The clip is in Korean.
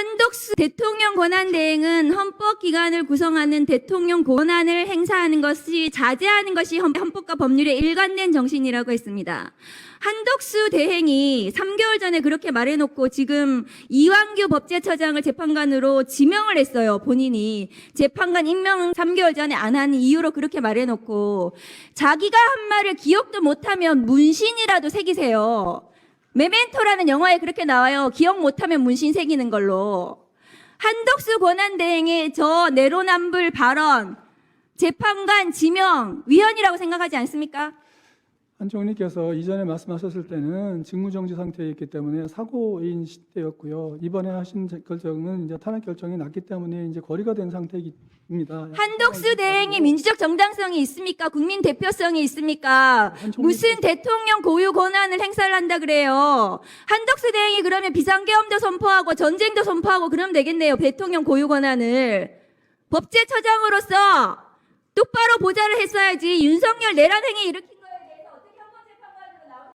한덕수 대통령 권한 대행은 헌법 기관을 구성하는 대통령 권한을 행사하는 것이 자제하는 것이 헌- 헌법과 법률의 일관된 정신이라고 했습니다. 한덕수 대행이 3개월 전에 그렇게 말해놓고 지금 이완규 법제처장을 재판관으로 지명을 했어요. 본인이 재판관 임명 3개월 전에 안 한 이유로 그렇게 말해놓고 자기가 한 말을 기억도 못하면 문신이라도 새기세요. 메멘토라는 영화에 그렇게 나와요. 기억 못하면 문신 새기는 걸로. 한덕수 권한대행의 저 내로남불 발언, 재판관 지명, 위헌이라고 생각하지 않습니까? 한 총리께서 이전에 말씀하셨을 때는 직무정지 상태였기 때문에 사고인 시대였고요. 이번에 하신 결정은 이제 탄핵 결정이 났기 때문에 이제 거리가 된 상태입니다. 한덕수 대행이 민주적 정당성이 있습니까? 국민 대표성이 있습니까? 무슨 대통령 고유 권한을 행사를 한다 그래요? 한덕수 대행이 그러면 비상계엄도 선포하고 전쟁도 선포하고 그러면 되겠네요. 대통령 고유 권한을. 법제처장으로서 똑바로 보좌를 했어야지 윤석열 내란 행위 일으킨